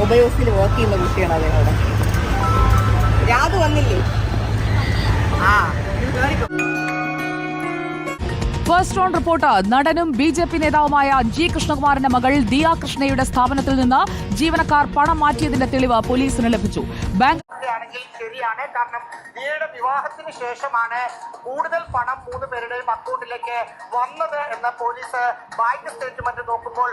ഓബയോസിൽ work ചെയ്യുന്ന കുട്ടിയാണ് അദ്ദേഹം രാത് വന്നില്ലേ? ആ ഫസ്റ്റ് റൗണ്ട് റിപ്പോർട്ട് നടനും ബി ജെ പി നേതാവുമായ ജി കൃഷ്ണകുമാറിന്റെ മകൾ ദിയ കൃഷ്ണയുടെ സ്ഥാപനത്തിൽ നിന്ന് ജീവനക്കാർ പണം മാറ്റിയതിന്റെ തെളിവ് പോലീസിന് ലഭിച്ചു. ബാങ്ക് ശരിയാണ്. കാരണം ദിയയുടെ വിവാഹത്തിന് ശേഷമാണ് കൂടുതൽ പണം മൂന്ന് അക്കൗണ്ടിലേക്ക് വന്നത് എന്ന് പോലീസ് ബാങ്ക് സ്റ്റേറ്റ്മെന്റ് നോക്കുമ്പോൾ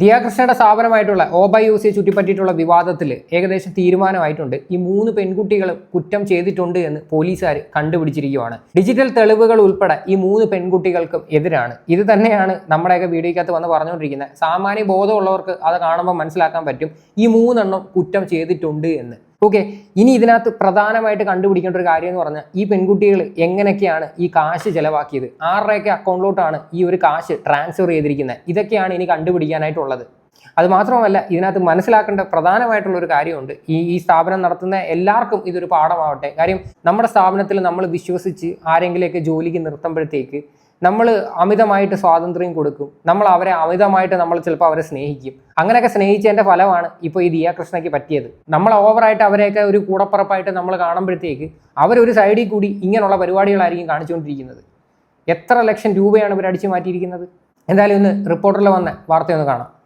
ദിയാകൃഷ്ണയുടെ സ്ഥാപനമായിട്ടുള്ള ഓബൈ യൂസിയെ ചുറ്റിപ്പറ്റിയിട്ടുള്ള വിവാദത്തിൽ ഏകദേശം തീരുമാനമായിട്ടുണ്ട്. ഈ മൂന്ന് പെൺകുട്ടികൾ കുറ്റം ചെയ്തിട്ടുണ്ട് എന്ന് പോലീസുകാർ കണ്ടുപിടിച്ചിരിക്കുകയാണ്. ഡിജിറ്റൽ തെളിവുകൾ ഉൾപ്പെടെ ഈ മൂന്ന് പെൺകുട്ടികൾക്കും എതിരാണ്. ഇത് തന്നെയാണ് നമ്മുടെയൊക്കെ വീഡിയോക്കകത്ത് വന്ന് പറഞ്ഞുകൊണ്ടിരിക്കുന്നത്. സാമാന്യ ബോധമുള്ളവർക്ക് അത് കാണുമ്പോൾ മനസ്സിലാക്കാൻ പറ്റും. ഈ മൂന്നെണ്ണം കുറ്റം ചെയ്തിട്ടുണ്ട് എന്ന്. ഓക്കെ ഇനി ഇതിനകത്ത് പ്രധാനമായിട്ട് കണ്ടുപിടിക്കേണ്ട ഒരു കാര്യം എന്ന് പറഞ്ഞാൽ ഈ പെൺകുട്ടികൾ എങ്ങനെയൊക്കെയാണ് ഈ കാശ് ചിലവാക്കിയത്? ആരുടെയൊക്കെ അക്കൗണ്ടിലോട്ടാണ് ഈ ഒരു കാശ് ട്രാൻസ്ഫർ ചെയ്തിരിക്കുന്നത്. ഇതൊക്കെയാണ് ഇനി കണ്ടുപിടിക്കാനായിട്ടുള്ളത്. അത് മാത്രമല്ല ഇതിനകത്ത് മനസ്സിലാക്കേണ്ട പ്രധാനമായിട്ടുള്ള ഒരു കാര്യമുണ്ട്. ഈ ഈ സ്ഥാപനം നടത്തുന്ന എല്ലാവർക്കും ഇതൊരു പാഠമാവട്ടെ. കാര്യം നമ്മുടെ സ്ഥാപനത്തിൽ നമ്മൾ വിശ്വസിച്ച് ആരെങ്കിലുമൊക്കെ ജോലിക്ക് നിർത്തുമ്പോഴത്തേക്ക് നമ്മൾ അമിതമായിട്ട് സ്വാതന്ത്ര്യം കൊടുക്കും. നമ്മൾ അവരെ അമിതമായിട്ട് നമ്മൾ ചിലപ്പോൾ അവരെ സ്നേഹിക്കും. അങ്ങനെയൊക്കെ സ്നേഹിച്ചതിന്റെ ഫലമാണ് ഇപ്പോൾ ഈ ദിയാകൃഷ്ണയ്ക്ക് പറ്റിയത്. നമ്മൾ ഓവറായിട്ട് അവരെയൊക്കെ ഒരു കൂടപ്പുറപ്പായിട്ട് നമ്മൾ കാണുമ്പോഴത്തേക്ക് അവരൊരു സൈഡിൽ കൂടി ഇങ്ങനെയുള്ള പരിപാടികളായിരിക്കും കാണിച്ചുകൊണ്ടിരിക്കുന്നത്. എത്ര ലക്ഷം രൂപയാണ് ഇവർ അടിച്ചു മാറ്റിയിരിക്കുന്നത്? എന്തായാലും ഇന്ന് റിപ്പോർട്ടറിൽ വന്ന വാർത്തയൊന്ന് കാണാം.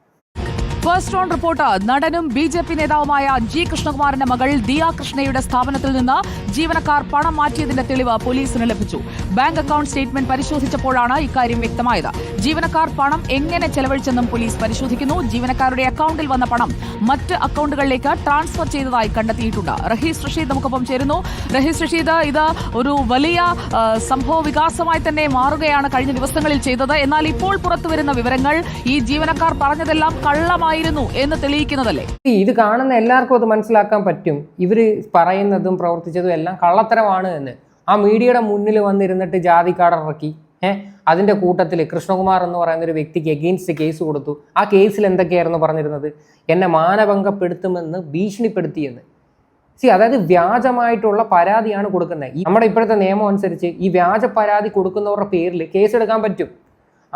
ഫസ്റ്റ് ഓൺ റിപ്പോർട്ട് നടനും ബി ജെ പി നേതാവുമായ ജി കൃഷ്ണകുമാറിന്റെ മകൾ ദിയ കൃഷ്ണയുടെ സ്ഥാപനത്തിൽ നിന്ന് ജീവനക്കാർ പണം മാറ്റിയതിന്റെ തെളിവ് പോലീസിന് ലഭിച്ചു. ബാങ്ക് അക്കൌണ്ട് സ്റ്റേറ്റ്മെന്റ് പരിശോധിച്ചപ്പോഴാണ് ഇക്കാര്യം വ്യക്തമായത്. ജീവനക്കാർ പണം എങ്ങനെ ചെലവഴിച്ചെന്നും പോലീസ് പരിശോധിക്കുന്നു. ജീവനക്കാരുടെ അക്കൌണ്ടിൽ വന്ന പണം മറ്റ് അക്കൌണ്ടുകളിലേക്ക് ട്രാൻസ്ഫർ ചെയ്തതായി കണ്ടെത്തിയിട്ടുണ്ട്. റഹീസ് റഷീദ് നമുക്കൊപ്പം ചേരുന്നു. റഹീസ് റഷീദ് ഇത് ഒരു വലിയ സംഭവ വികാസമായി തന്നെ മാറുകയാണ് കഴിഞ്ഞ ദിവസങ്ങളിൽ ചെയ്തത്. എന്നാൽ ഇപ്പോൾ പുറത്തുവരുന്ന വിവരങ്ങൾ ഈ ജീവനക്കാർ പറഞ്ഞതെല്ലാം കള്ളമായിരുന്നു എന്ന് തെളിയിക്കുന്നതല്ലേ? ഇത് കാണുന്ന എല്ലാവർക്കും അത് മനസ്സിലാക്കാൻ പറ്റും. ഇവർ പറയുന്നതും പ്രവർത്തിച്ചതും എല്ലാം കള്ളത്തരമാണ് എന്ന്. ആ മീഡിയയുടെ മുന്നിൽ വന്നിരുന്നിട്ട് ജാതി കാർഡ് ഇറക്കി ഏഹ് അതിന്റെ കൂട്ടത്തിൽ കൃഷ്ണകുമാർ എന്ന് പറയുന്ന ഒരു വ്യക്തിക്ക് എഗെയിൻസ്റ്റ് കേസ് കൊടുത്തു. ആ കേസിൽ എന്തൊക്കെയായിരുന്നു പറഞ്ഞിരുന്നത്? എന്നെ മാനഭംഗപ്പെടുത്തുമെന്ന് ഭീഷണിപ്പെടുത്തിയെന്ന്. സി അതായത് വ്യാജമായിട്ടുള്ള പരാതിയാണ് കൊടുക്കുന്നത്. നമ്മുടെ ഇപ്പോഴത്തെ നിയമം അനുസരിച്ച് ഈ വ്യാജ പരാതി കൊടുക്കുന്നവരുടെ പേരിൽ കേസെടുക്കാൻ പറ്റും.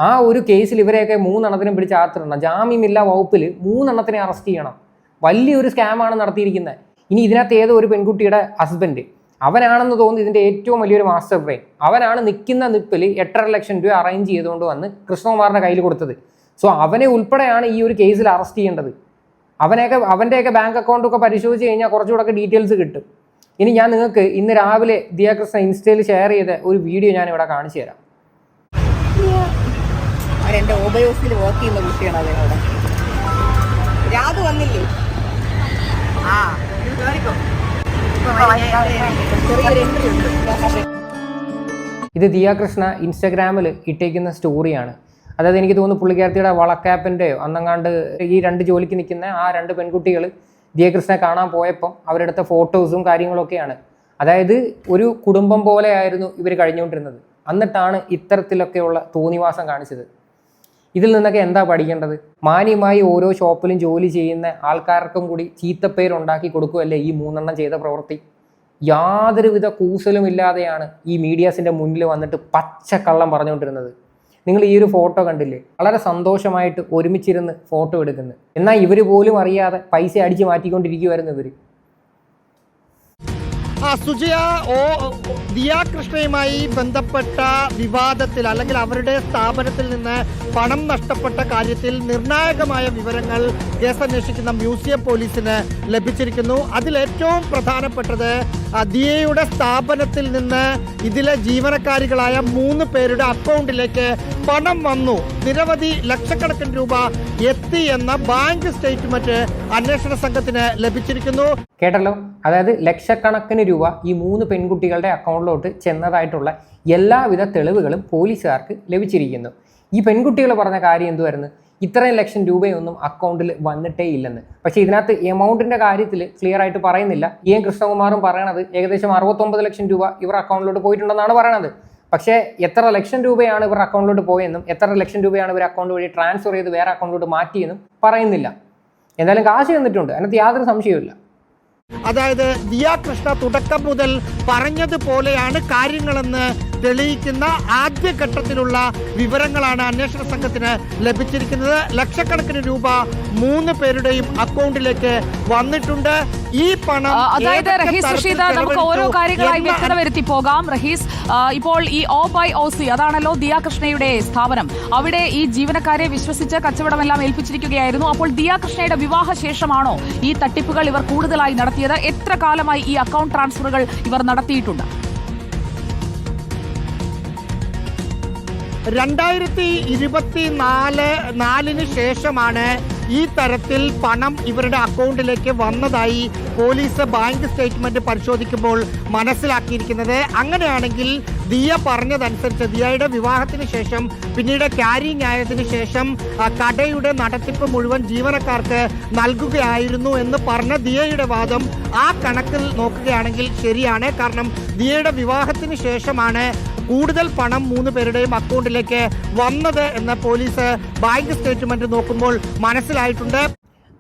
ആ ഒരു കേസിൽ ഇവരെയൊക്കെ മൂന്നെണ്ണത്തിനും പിടിച്ച് ആത്തിടണം ജാമ്യമില്ല വകുപ്പിൽ മൂന്നെണ്ണത്തിനെ അറസ്റ്റ് ചെയ്യണം. വലിയൊരു സ്കാമാണ് നടത്തിയിരിക്കുന്നത്. ഇനി ഇതിനകത്ത് ഏതോ ഒരു പെൺകുട്ടിയുടെ ഹസ്ബൻഡ് അവനാണെന്ന് തോന്നുന്നു ഇതിന്റെ ഏറ്റവും വലിയൊരു മാസ്റ്റർ ബ്രെയിൻ അവനാണ് നിൽക്കുന്ന നിപ്പിൽ എട്ടര ലക്ഷം രൂപ അറേഞ്ച് ചെയ്തുകൊണ്ട് വന്ന് കൃഷ്ണകുമാറിന്റെ കയ്യിൽ കൊടുത്തത്. സോ അവനെ ഉൾപ്പെടെയാണ് ഈ ഒരു കേസിൽ അറസ്റ്റ് ചെയ്യേണ്ടത്. അവനെയൊക്കെ അവന്റെയൊക്കെ ബാങ്ക് അക്കൗണ്ടൊക്കെ പരിശോധിച്ച് കഴിഞ്ഞാൽ കുറച്ചുകൂടെ ഡീറ്റെയിൽസ് കിട്ടും. ഇനി ഞാൻ നിങ്ങൾക്ക് ഇന്ന് രാവിലെ ദിയാകൃഷ്ണ ഇൻസ്റ്റയിൽ ഷെയർ ചെയ്ത ഒരു വീഡിയോ ഞാൻ ഇവിടെ കാണിച്ചു തരാം. അവരെന്റെ ഓബയോസിൽ വർക്ക് ചെയ്യുന്ന കുട്ടിയാണ് അവിടെ. രാത് വന്നില്ലേ? ആ ഉണ്ട്. ഇത് ദിയാകൃഷ്ണ ഇൻസ്റ്റാഗ്രാമിൽ ഇട്ടേക്കുന്ന സ്റ്റോറിയാണ്. അതായത് എനിക്ക് തോന്നുന്നു പുള്ളിക്കാരത്തിയുടെ വളക്കാപ്പിന്റെയോ അന്നങ്ങാണ്ട് ഈ രണ്ട് ജോലിക്ക് നിൽക്കുന്ന ആ രണ്ട് പെൺകുട്ടികൾ ദിയാകൃഷ്ണനെ കാണാൻ പോയപ്പം അവരെടുത്ത ഫോട്ടോസും കാര്യങ്ങളൊക്കെയാണ്. അതായത് ഒരു കുടുംബം പോലെയായിരുന്നു ഇവർ കഴിഞ്ഞുകൊണ്ടിരുന്നത്. എന്നിട്ടാണ് ഇത്തരത്തിലൊക്കെയുള്ള തോന്നിവാസം കാണിച്ചത്. ഇതിൽ നിന്നൊക്കെ എന്താ പഠിക്കേണ്ടത്? മാന്യമായി ഓരോ ഷോപ്പിലും ജോലി ചെയ്യുന്ന ആൾക്കാർക്കും കൂടി ചീത്തപ്പേരുണ്ടാക്കി കൊടുക്കുമല്ലേ ഈ മൂന്നെണ്ണം ചെയ്ത പ്രവൃത്തി? യാതൊരുവിധ കൂസലും ഇല്ലാതെയാണ് ഈ മീഡിയാസിന്റെ മുന്നിൽ വന്നിട്ട് പച്ചക്കള്ളം പറഞ്ഞുകൊണ്ടിരുന്നത്. നിങ്ങൾ ഈ ഒരു ഫോട്ടോ കണ്ടില്ലേ? വളരെ സന്തോഷമായിട്ട് ഒരുമിച്ചിരുന്ന് ഫോട്ടോ എടുക്കുന്നത് എന്നാൽ ഇവർ പോലും അറിയാതെ പൈസ അടിച്ച് മാറ്റിക്കൊണ്ടിരിക്കുമായിരുന്നു ഇവർ സുജയ ഓ ദിയ കൃഷ്ണയുമായി ബന്ധപ്പെട്ട വിവാദത്തിൽ അല്ലെങ്കിൽ അവരുടെ സ്ഥാപനത്തിൽ നിന്ന് പണം നഷ്ടപ്പെട്ട കാര്യത്തിൽ നിർണായകമായ വിവരങ്ങൾ കേസ് അന്വേഷിക്കുന്ന മ്യൂസിയം പോലീസിന് ലഭിച്ചിരിക്കുന്നു. അതിലേറ്റവും പ്രധാനപ്പെട്ടത് ദിയയുടെ സ്ഥാപനത്തിൽ നിന്ന് ഇതിലെ ജീവനക്കാരികളായ മൂന്ന് പേരുടെ അക്കൗണ്ടിലേക്ക് പണം വന്നു. നിരവധി ലക്ഷക്കണക്കിന് രൂപ എത്തി എന്ന ബാങ്ക് സ്റ്റേറ്റ്മെന്റ് അന്വേഷണ സംഘത്തിന് ലഭിച്ചിരിക്കുന്നു. കേട്ടല്ലോ? അതായത് ലക്ഷക്കണക്കിന് രൂപ ഈ മൂന്ന് പെൺകുട്ടികളുടെ അക്കൗണ്ടിലോട്ട് ചെന്നതായിട്ടുള്ള എല്ലാവിധ തെളിവുകളും പോലീസുകാർക്ക് ലഭിച്ചിരിക്കുന്നു. ഈ പെൺകുട്ടികൾ പറഞ്ഞ കാര്യം എന്തുവായിരുന്നു? ഇത്രയും ലക്ഷം രൂപയൊന്നും അക്കൗണ്ടിൽ വന്നിട്ടേ ഇല്ലെന്ന്. പക്ഷേ ഇതിനകത്ത് എമൗണ്ടിന്റെ കാര്യത്തിൽ ക്ലിയർ ആയിട്ട് പറയുന്നില്ല. E N. കൃഷ്ണകുമാറും പറയണത് ഏകദേശം അറുപത്തൊമ്പത് ലക്ഷം രൂപ ഇവർ അക്കൗണ്ടിലോട്ട് പോയിട്ടുണ്ടെന്നാണ് പറയണത്. പക്ഷേ എത്ര ലക്ഷം രൂപയാണ് ഇവർ അക്കൗണ്ടിലോട്ട് പോയെന്നും എത്ര ലക്ഷം രൂപയാണ് ഇവർ അക്കൗണ്ട് വഴി ട്രാൻസ്ഫർ ചെയ്ത് വേറെ അക്കൗണ്ടിലോട്ട് മാറ്റിയെന്നും പറയുന്നില്ല. എന്തായാലും കാശ് തന്നിട്ടുണ്ട്. അതിനകത്ത് യാതൊരു സംശയവുമില്ല. അതായത് ദിയ കൃഷ്ണ തുടക്കം മുതൽ പറഞ്ഞതുപോലെയാണ് കാര്യങ്ങളെന്ന് തെളിയിക്കുന്ന ആദ്യഘട്ടത്തിലുള്ള വിവരങ്ങളാണ് അന്വേഷണ സംഘത്തിന് ലഭിച്ചിരിക്കുന്നത്. ലക്ഷക്കണക്കിന് രൂപ മൂന്ന് പേരുടെയും അക്കൗണ്ടിലേക്ക് വന്നിട്ടുണ്ട്. ഈ പണം അതായത് റഹീസ് റഷീദ് നമുക്ക് ഓരോ കാര്യങ്ങളായി വ്യക്തത വരുത്തി പോകാം. റഹീസ് ഇപ്പോൾ ഈ ഓ ബൈ ഒ സി അതാണല്ലോ ദിയാകൃഷ്ണയുടെ സ്ഥാപനം. അവിടെ ഈ ജീവനക്കാരെ വിശ്വസിച്ച് കച്ചവടമെല്ലാം ഏൽപ്പിച്ചിരിക്കുകയായിരുന്നു. അപ്പോൾ ദിയാകൃഷ്ണയുടെ വിവാഹ ശേഷമാണോ ഈ തട്ടിപ്പുകൾ ഇവർ കൂടുതലായി നടത്തിയത്? എത്ര കാലമായി ഈ അക്കൗണ്ട് ട്രാൻസ്ഫറുകൾ ഇവർ നടത്തിയിട്ടുണ്ട്? രണ്ടായിരത്തി ഇരുപത്തി നാല് നാലിന് ശേഷമാണ് ഈ തരത്തിൽ പണം ഇവരുടെ അക്കൗണ്ടിലേക്ക് വന്നതായി പോലീസ് ബാങ്ക് സ്റ്റേറ്റ്മെന്റ് പരിശോധിക്കുമ്പോൾ മനസ്സിലാക്കിയിരിക്കുന്നത്. അങ്ങനെയാണെങ്കിൽ ദിയ പറഞ്ഞതനുസരിച്ച് ദിയയുടെ വിവാഹത്തിന് ശേഷം പിന്നീട് ക്യാരിങ് ആയതിനു ശേഷം കടയുടെ നടത്തിപ്പ് മുഴുവൻ ജീവനക്കാർക്ക് നൽകുകയായിരുന്നു എന്ന് പറഞ്ഞ ദിയയുടെ വാദം ആ കണക്കിൽ നോക്കുകയാണെങ്കിൽ ശരിയാണ്. കാരണം ദിയയുടെ വിവാഹത്തിന് ശേഷമാണ് കൂടുതൽ പണം മൂന്ന് പേരുടെയും അക്കൗണ്ടിലേക്ക് വന്നത് എന്ന് പോലീസ് ബാങ്ക് സ്റ്റേറ്റ്മെന്റ് നോക്കുമ്പോൾ മനസ്സിലായിട്ടുണ്ട്.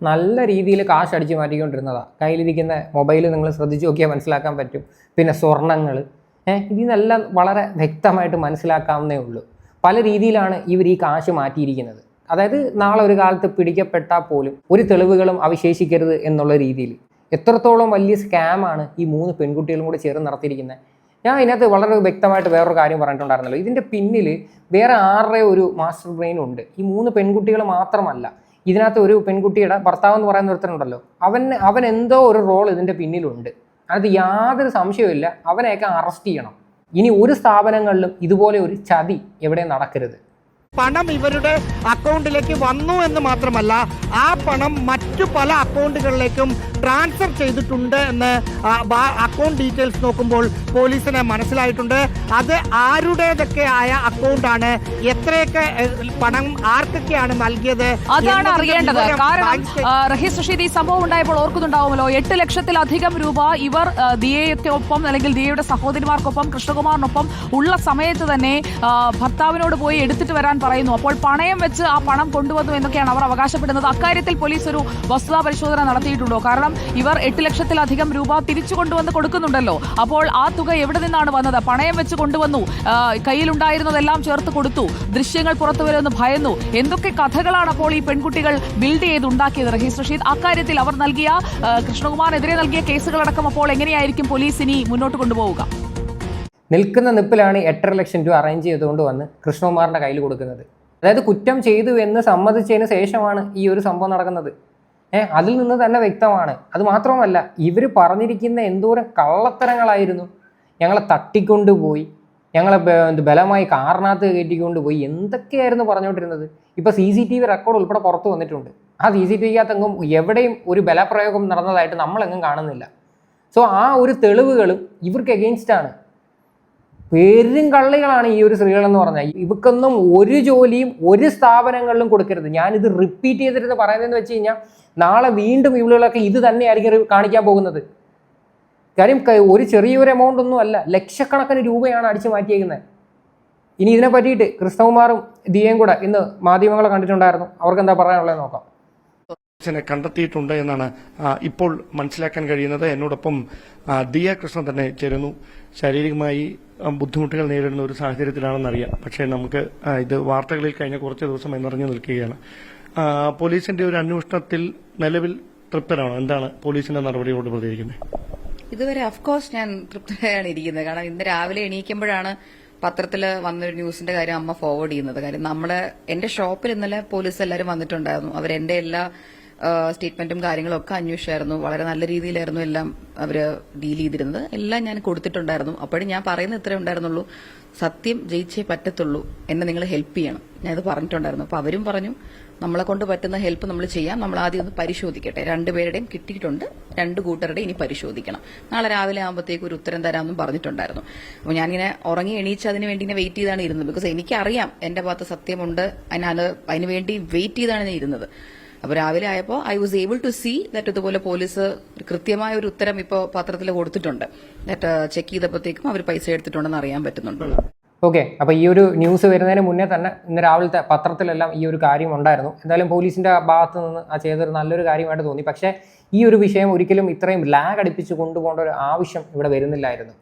നല്ല രീതിയിൽ കാശ് അടിച്ച് മാറ്റിക്കൊണ്ടിരുന്നതാണ് കയ്യിലിരിക്കുന്ന മൊബൈൽ നിങ്ങൾ ശ്രദ്ധിച്ചു നോക്കിയാൽ മനസ്സിലാക്കാൻ പറ്റും. പിന്നെ സ്വർണങ്ങൾ. ഇതിൽ വളരെ വ്യക്തമായിട്ട് മനസ്സിലാക്കാവുന്നേ ഉള്ളൂ. പല രീതിയിലാണ് ഇവർ ഈ കാശ് മാറ്റിയിരിക്കുന്നത്. അതായത് നാളെ ഒരു കാലത്ത് പിടിക്കപ്പെട്ടാൽ പോലും ഒരു തെളിവുകളും അവശേഷിക്കരുത് എന്നുള്ള രീതിയിൽ. എത്രത്തോളം വലിയ സ്കാമാണ് ഈ മൂന്ന് പെൺകുട്ടികളും കൂടെ ചേർന്ന് നടത്തിയിരിക്കുന്നത്. ഞാൻ ഇതിനകത്ത് വളരെ വ്യക്തമായിട്ട് വേറൊരു കാര്യം പറഞ്ഞിട്ടുണ്ടായിരുന്നല്ലോ. ഇതിന്റെ പിന്നിൽ വേറെ ആരുടെ ഒരു മാസ്റ്റർ ബ്രെയിൻ ഉണ്ട്? ഈ മൂന്ന് പെൺകുട്ടികൾ മാത്രമല്ല. ഇതിനകത്ത് ഒരു പെൺകുട്ടിയുടെ ഭർത്താവ് എന്ന് പറയുന്ന ഒരുത്തനുണ്ടല്ലോ. അവൻ അവൻ എന്തോ ഒരു റോൾ ഇതിന്റെ പിന്നിലുണ്ട്. അതിനകത്ത് യാതൊരു സംശയവുമില്ല അവനെയൊക്കെ അറസ്റ്റ് ചെയ്യണം. ഇനി ഒരു സ്ഥാപനങ്ങളിലും ഇതുപോലെ ഒരു ചതി എവിടെ നടക്കരുത്. പണം ഇവരുടെ അക്കൗണ്ടിലേക്ക് വന്നു എന്ന് മാത്രമല്ല ആ പണം മറ്റു പല അക്കൗണ്ടുകളിലേക്കും ട്രാൻസ്ഫർ ചെയ്തിട്ടുണ്ട് എന്ന് അക്കൗണ്ട് ഡീറ്റെയിൽസ് നോക്കുമ്പോൾ പോലീസിന് മനസ്സിലായിട്ടുണ്ട്. അത് ആരുടേതൊക്കെ ആയ അക്കൗണ്ടാണ് എത്രയൊക്കെ പണം ആർക്കൊക്കെയാണ് നൽകിയത് അതാണ് അറിയേണ്ടത്. കാരണം റഹീസ് റഷീദ് ഈ സംഭവം ഉണ്ടായപ്പോൾ ഓർക്കുന്നുണ്ടാവുമല്ലോ എട്ട് ലക്ഷത്തിലധികം രൂപ ഇവർ ദിയയ്ക്കൊപ്പം അല്ലെങ്കിൽ ദിയയുടെ സഹോദരിമാർക്കൊപ്പം കൃഷ്ണകുമാറിനൊപ്പം ഉള്ള സമയത്ത് തന്നെ ഭർത്താവിനോട് പോയി എടുത്തിട്ട് വരാൻ പറയുന്നു. അപ്പോൾ പണയം വെച്ച് ആ പണം കൊണ്ടുവന്നു എന്നൊക്കെയാണ് അവർ അവകാശപ്പെടുന്നത്. അക്കാര്യത്തിൽ പോലീസ് ഒരു വസ്തുതാ പരിശോധന നടത്തിയിട്ടുണ്ടോ? കാരണം ഇവർ എട്ട് ലക്ഷത്തിലധികം രൂപ തിരിച്ചു കൊണ്ടുവന്ന് കൊടുക്കുന്നുണ്ടല്ലോ. അപ്പോൾ ആ തുക എവിടെ നിന്നാണ് വന്നത്? പണയം വെച്ച് കൊണ്ടുവന്നു. കയ്യിലുണ്ടായിരുന്നതെല്ലാം ചേർത്ത് കൊടുത്തു. ദൃശ്യങ്ങൾ പുറത്തു വരുമെന്ന് ഭയന്നു. എന്തൊക്കെ കഥകളാണ് അപ്പോൾ ഈ പെൺകുട്ടികൾ ബിൽഡ് ചെയ്തുണ്ടാക്കിയത് റഹീസ് റഷീദ് അക്കാര്യത്തിൽ അവർ നൽകിയ കൃഷ്ണകുമാറിനെതിരെ നൽകിയ കേസുകളടക്കം അപ്പോൾ എങ്ങനെയായിരിക്കും പോലീസ് ഇനി മുന്നോട്ട് കൊണ്ടുപോവുക? നിൽക്കുന്ന നിപ്പിലാണ് എട്ടര ലക്ഷം രൂപ അറേഞ്ച് ചെയ്തുകൊണ്ട് വന്ന് കൃഷ്ണകുമാറിന്റെ കയ്യിൽ കൊടുക്കുന്നത്. അതായത് കുറ്റം ചെയ്തു എന്ന് സമ്മതിച്ചതിന് ശേഷമാണ് ഈ ഒരു സംഭവം നടക്കുന്നത്. ഏഹ് അതിൽ നിന്ന് തന്നെ വ്യക്തമാണ്. അത് മാത്രമല്ല ഇവർ പറഞ്ഞിരിക്കുന്ന എന്തോരം കള്ളത്തരങ്ങളായിരുന്നു. ഞങ്ങളെ തട്ടിക്കൊണ്ടുപോയി. ഞങ്ങളെ ബലമായി കാറിനകത്ത് കയറ്റിക്കൊണ്ട് പോയി എന്തൊക്കെയായിരുന്നു പറഞ്ഞുകൊണ്ടിരുന്നത്? ഇപ്പോൾ C C T V record ഉൾപ്പെടെ പുറത്ത് വന്നിട്ടുണ്ട്. ആ സി സി ടി വിക്കകത്തെങ്കും എവിടെയും ഒരു ബലപ്രയോഗം നടന്നതായിട്ട് നമ്മളെങ്ങും കാണുന്നില്ല. സോ ആ ഒരു തെളിവുകളും ഇവർക്ക് എഗെയിൻസ്റ്റ് ആണ്. പേരും കള്ളികളാണ് ഈ ഒരു സ്ത്രീകൾ എന്ന് പറഞ്ഞാൽ ഇവക്കൊന്നും ഒരു ജോലിയും ഒരു സ്ഥാപനങ്ങളിലും കൊടുക്കരുത്. ഞാനിത് റിപ്പീറ്റ് ചെയ്തിരുന്ന് പറയുന്നതെന്ന് വെച്ച് കഴിഞ്ഞാൽ നാളെ വീണ്ടും ഇവളുകളൊക്കെ ഇത് തന്നെയായിരിക്കും കാണിക്കാൻ പോകുന്നത്. കാര്യം ഒരു ചെറിയൊരു എമൗണ്ട് ഒന്നും അല്ല. ലക്ഷക്കണക്കിന് രൂപയാണ് അടിച്ചു മാറ്റിയേക്കുന്നത് ഇനി ഇതിനെ പറ്റിയിട്ട് കൃഷ്ണകുമാറും ദിയയും കൂടെ ഇന്ന് മാധ്യമങ്ങളെ കണ്ടിട്ടുണ്ടായിരുന്നു. അവർക്ക് എന്താ പറയാനുള്ളത് നോക്കാം. കണ്ടെത്തിയിട്ടുണ്ട് എന്നാണ് ഇപ്പോൾ മനസ്സിലാക്കാൻ കഴിയുന്നത്. എന്നോടൊപ്പം ദിയ കൃഷ്ണൻ തന്നെ ചേരുന്നു. ശാരീരികമായി ബുദ്ധിമുട്ടുകൾ നേരിടുന്ന ഒരു സാഹചര്യത്തിലാണെന്നറിയാം. പക്ഷേ നമുക്ക് ഇത് വാർത്തകളിൽ കഴിഞ്ഞ കുറച്ച് ദിവസം എന്നറിഞ്ഞു നിൽക്കുകയാണ്. പോലീസിന്റെ ഒരു അന്വേഷണത്തിൽ നിലവിൽ തൃപ്തരാണ്? എന്താണ് പോലീസിന്റെ നടപടിയോട് പ്രതികരിക്കുന്നത്? ഇതുവരെ അഫ്കോഴ്സ് ഞാൻ തൃപ്തരായാണ് ഇരിക്കുന്നത്. കാരണം ഇന്ന് രാവിലെ എണീക്കുമ്പോഴാണ് പത്രത്തിൽ വന്നൊരു ന്യൂസിന്റെ കാര്യം അമ്മ ഫോർവേഡ് ചെയ്യുന്നത്. കാര്യം നമ്മുടെ എന്റെ ഷോപ്പിൽ ഇന്നലെ പോലീസ് എല്ലാവരും വന്നിട്ടുണ്ടായിരുന്നു. അവരെന്റെ എല്ലാ സ്റ്റേറ്റ്മെന്റും കാര്യങ്ങളും ഒക്കെ അന്വേഷിച്ചായിരുന്നു. വളരെ നല്ല രീതിയിലായിരുന്നു എല്ലാം അവർ ഡീൽ ചെയ്തിരുന്നത്. എല്ലാം ഞാൻ കൊടുത്തിട്ടുണ്ടായിരുന്നു. അപ്പോഴും ഞാൻ പറയുന്ന ഇത്രേ ഉണ്ടായിരുന്നുള്ളൂ. സത്യം ജയിച്ചേ പറ്റത്തുള്ളൂ. എന്നെ നിങ്ങൾ ഹെൽപ്പ് ചെയ്യണം. ഞാനത് പറഞ്ഞിട്ടുണ്ടായിരുന്നു. അപ്പൊ അവരും പറഞ്ഞു നമ്മളെ കൊണ്ട് പറ്റുന്ന ഹെൽപ്പ് നമ്മൾ ചെയ്യാം. നമ്മൾ ആദ്യം ഒന്ന് പരിശോധിക്കട്ടെ. രണ്ടുപേരുടെയും കിട്ടിയിട്ടുണ്ട്. രണ്ട് കൂട്ടരുടെ ഇനി പരിശോധിക്കണം. നാളെ രാവിലെ ആകുമ്പോഴത്തേക്ക് ഒരു ഉത്തരം തരാമെന്നും പറഞ്ഞിട്ടുണ്ടായിരുന്നു. അപ്പോൾ ഞാനിങ്ങനെ ഉറങ്ങി എണീച്ച് അതിന് വേണ്ടി ഇങ്ങനെ വെയിറ്റ് ചെയ്താണ് ഇരുന്നത്. ബിക്കോസ് എനിക്കറിയാം എന്റെ ഭാഗത്ത് സത്യമുണ്ട്. അതിനത് അതിന് വേണ്ടി വെയിറ്റ് ചെയ്താണ് ഞാൻ ഇരുന്നത്. അപ്പോൾ രാവിലെ ആയപ്പോൾ I was able to see that ഇതുപോലെ പോലീസ് കൃത്യമായ ഒരു ഉത്തരം ഇപ്പോൾ പത്രത്തിൽ കൊടുത്തിട്ടുണ്ട്. ദാറ്റ് ചെക്ക് ചെയ്തപ്പോഴത്തേക്കും അവർ പൈസ എടുത്തിട്ടുണ്ടെന്ന് അറിയാൻ പറ്റുന്നുണ്ട്. ഓക്കെ അപ്പോൾ ഈ ഒരു ന്യൂസ് വരുന്നതിന് മുന്നേ തന്നെ ഇന്ന് രാവിലത്തെ പത്രത്തിലെല്ലാം ഈ ഒരു കാര്യം ഉണ്ടായിരുന്നു. എന്തായാലും പോലീസിന്റെ ഭാഗത്ത് നിന്ന് ആ ചെയ്തൊരു നല്ലൊരു കാര്യമായിട്ട് തോന്നി. പക്ഷേ ഈ ഒരു വിഷയം ഒരിക്കലും ഇത്രയും ലാഗ് അടിപ്പിച്ച് കൊണ്ടുപോകേണ്ട ഒരു ആവശ്യം ഇവിടെ വരുന്നില്ലായിരുന്നു.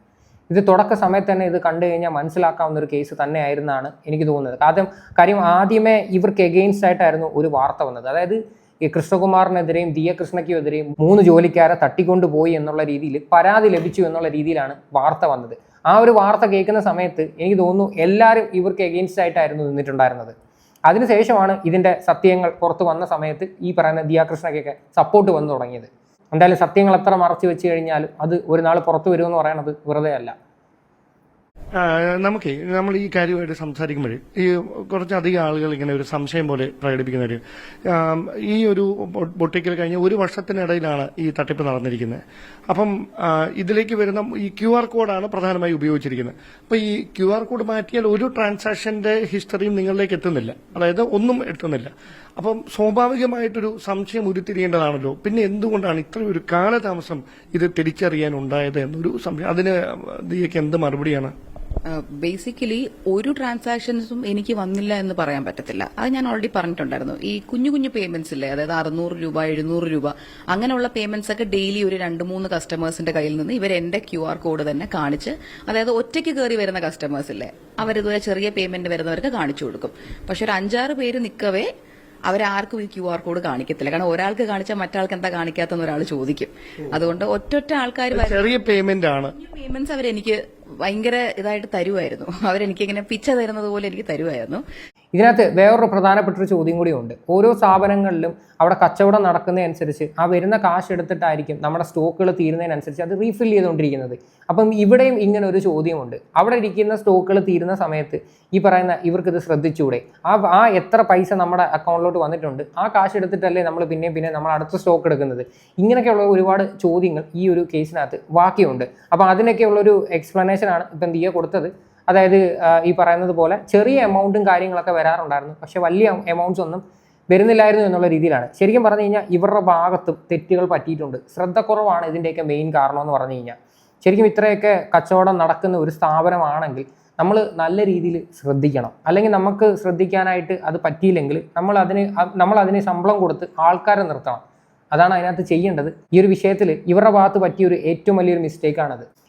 ഇത് തുടക്ക സമയത്ത് തന്നെ ഇത് കണ്ടു കഴിഞ്ഞാൽ മനസ്സിലാക്കാവുന്ന ഒരു കേസ് തന്നെയായിരുന്നാണ് എനിക്ക് തോന്നുന്നത്. കാരണം കാര്യം ആദ്യമേ ഇവർക്ക് എഗെയിൻസ്റ്റ് ആയിട്ടായിരുന്നു ഒരു വാർത്ത വന്നത്. അതായത് ഈ കൃഷ്ണകുമാറിനെതിരെയും ദിയ കൃഷ്ണയ്ക്കുമെതിരെയും മൂന്ന് ജോലിക്കാരെ തട്ടിക്കൊണ്ടുപോയി എന്നുള്ള രീതിയിൽ പരാതി ലഭിച്ചു എന്നുള്ള രീതിയിലാണ് വാർത്ത വന്നത്. ആ ഒരു വാർത്ത കേൾക്കുന്ന സമയത്ത് എനിക്ക് തോന്നുന്നു എല്ലാവരും ഇവർക്ക് എഗെയിൻസ്റ്റ് ആയിട്ടായിരുന്നു നിന്നിട്ടുണ്ടായിരുന്നത്. അതിനുശേഷമാണ് ഇതിന്റെ സത്യങ്ങൾ പുറത്തു വന്ന സമയത്ത് ഈ പറയുന്ന ദിയാകൃഷ്ണയ്ക്കൊക്കെ സപ്പോർട്ട് വന്നു തുടങ്ങിയത്. എന്തായാലും സത്യങ്ങൾ എത്ര മറച്ചു വെച്ച് കഴിഞ്ഞാലും അത് ഒരു നാൾ പുറത്തു വരുമെന്ന് പറയണത് വെറുതെ അല്ല. നമുക്ക് നമ്മൾ ഈ കാര്യമായിട്ട് സംസാരിക്കുമ്പോഴേ ഈ കുറച്ചധികം ആളുകൾ ഇങ്ങനെ ഒരു സംശയം പോലെ പ്രകടിപ്പിക്കുന്ന ഒരു ഈ ഒരു പൊട്ടിക്കൽ കഴിഞ്ഞ ഒരു വർഷത്തിനിടയിലാണ് ഈ തട്ടിപ്പ് നടന്നിരിക്കുന്നത്. അപ്പം ഇതിലേക്ക് വരുന്ന ഈ ക്യു ആർ കോഡാണ് പ്രധാനമായി ഉപയോഗിച്ചിരിക്കുന്നത്. അപ്പൊ ഈ ക്യു ആർ കോഡ് മാറ്റിയാൽ ഒരു ട്രാൻസാക്ഷന്റെ ഹിസ്റ്ററിയും നിങ്ങളിലേക്ക് എത്തുന്നില്ല. അതായത് ഒന്നും എത്തുന്നില്ല. അപ്പം സ്വാഭാവികമായിട്ടൊരു സംശയം ഉരുത്തിരിയേണ്ടതാണല്ലോ. പിന്നെ എന്തുകൊണ്ടാണ് ഇത്രയും ഒരു കാലതാമസം ഇത് തിരിച്ചറിയാൻ ഉണ്ടായത് എന്നൊരു സംശയം. അതിന് ദിയക്ക് എന്ത് മറുപടിയാണ്? ബേസിക്കലി ഒരു ട്രാൻസാക്ഷൻസും എനിക്ക് വന്നില്ല എന്ന് പറയാൻ പറ്റത്തില്ല. അത് ഞാൻ ഓൾറെഡി പറഞ്ഞിട്ടുണ്ടായിരുന്നു. ഈ കുഞ്ഞു കുഞ്ഞു പേയ്മെന്റ്സ് ഇല്ലേ അതായത് അറുന്നൂറ് രൂപ എഴുന്നൂറ് രൂപ അങ്ങനെയുള്ള പേയ്മെന്റ്സ് ഒക്കെ ഡെയിലി ഒരു രണ്ട് മൂന്ന് കസ്റ്റമേഴ്സിന്റെ കയ്യിൽ നിന്ന് ഇവർ എന്റെ ക്യു ആർ കോഡ് തന്നെ കാണിച്ച് അതായത് ഒറ്റയ്ക്ക് കയറി വരുന്ന കസ്റ്റമേഴ്സ് ഇല്ലേ അവരിതുപോലെ ചെറിയ പേയ്മെന്റ് വരുന്നവർക്ക് കാണിച്ചു കൊടുക്കും. പക്ഷെ ഒരു അഞ്ചാറ് പേര് നിൽക്കവേ അവരാർക്കും ഈ ക്യു ആർ കോഡ് കാണിക്കത്തില്ല. കാരണം ഒരാൾക്ക് കാണിച്ചാൽ മറ്റാൾക്ക് എന്താ കാണിക്കാത്തെന്ന് ഒരാൾ ചോദിക്കും. അതുകൊണ്ട് ഒറ്റൊറ്റ ആൾക്കാർ ചെറിയ പേയ്മെന്റ് ആണ്. പേയ്മെന്റ്സ് അവരെനിക്ക് ഭയങ്കര ഇതായിട്ട് തരുമായിരുന്നു അവരെനിക്ക് ഇങ്ങനെ പിച്ച തരുന്നത് പോലെ എനിക്ക് തരുമായിരുന്നു ഇതിനകത്ത് വേറൊരു പ്രധാനപ്പെട്ട ചോദ്യം കൂടിയുണ്ട് ഓരോ സ്ഥാപനങ്ങളിലും അവിടെ കച്ചവടം നടക്കുന്നതനുസരിച്ച് ആ വരുന്ന കാശ് എടുത്തിട്ടായിരിക്കും നമ്മുടെ സ്റ്റോക്കുകൾ തീരുന്നതിനനുസരിച്ച് അത് റീഫിൽ ചെയ്തുകൊണ്ടിരിക്കുന്നത്. അപ്പം ഇവിടെയും ഇങ്ങനെ ഒരു ചോദ്യമുണ്ട്. അവിടെ ഇരിക്കുന്ന സ്റ്റോക്കുകൾ തീരുന്ന സമയത്ത് ഈ പറയുന്ന ഇവർക്കിത് ശ്രദ്ധിച്ചൂടെ? ആ ആ എത്ര പൈസ നമ്മുടെ അക്കൗണ്ടിലോട്ട് വന്നിട്ടുണ്ട്? ആ കാശ് എടുത്തിട്ടല്ലേ നമ്മൾ പിന്നെയും പിന്നെ നമ്മൾ അടുത്ത സ്റ്റോക്ക് എടുക്കുന്നത്? ഇങ്ങനെയൊക്കെയുള്ള ഒരുപാട് ചോദ്യങ്ങൾ ഈ ഒരു കേസിനകത്ത് ബാക്കിയുണ്ട് അപ്പോൾ അതിനൊക്കെയുള്ളൊരു എക്സ്പ്ലനേഷനാണ് ഇപ്പം ദിയ കൊടുത്തത്. അതായത് ഈ പറയുന്നത് പോലെ ചെറിയ എമൗണ്ടും കാര്യങ്ങളൊക്കെ വരാറുണ്ടായിരുന്നു. പക്ഷെ വലിയ എമൗണ്ട്സ് ഒന്നും വരുന്നില്ലായിരുന്നു എന്നുള്ള രീതിയിലാണ്. ശരിക്കും പറഞ്ഞു കഴിഞ്ഞാൽ ഇവരുടെ ഭാഗത്തും തെറ്റുകൾ പറ്റിയിട്ടുണ്ട്. ശ്രദ്ധക്കുറവാണ് ഇതിന്റെയൊക്കെ മെയിൻ കാരണം എന്ന് പറഞ്ഞു കഴിഞ്ഞാൽ. ശരിക്കും ഇത്രയൊക്കെ കച്ചവടം നടക്കുന്ന ഒരു സ്ഥാപനമാണെങ്കിൽ നമ്മൾ നല്ല രീതിയിൽ ശ്രദ്ധിക്കണം. അല്ലെങ്കിൽ നമുക്ക് ശ്രദ്ധിക്കാനായിട്ട് അത് പറ്റിയില്ലെങ്കിൽ നമ്മൾ അതിന് നമ്മൾ അതിന് ശമ്പളം കൊടുത്ത് ആൾക്കാരെ നിർത്തണം. അതാണ് അതിനകത്ത് ചെയ്യേണ്ടത്. ഈ ഒരു വിഷയത്തിൽ ഇവരുടെ ഭാഗത്ത് പറ്റിയ ഒരു ഏറ്റവും വലിയൊരു മിസ്റ്റേക്കാണത്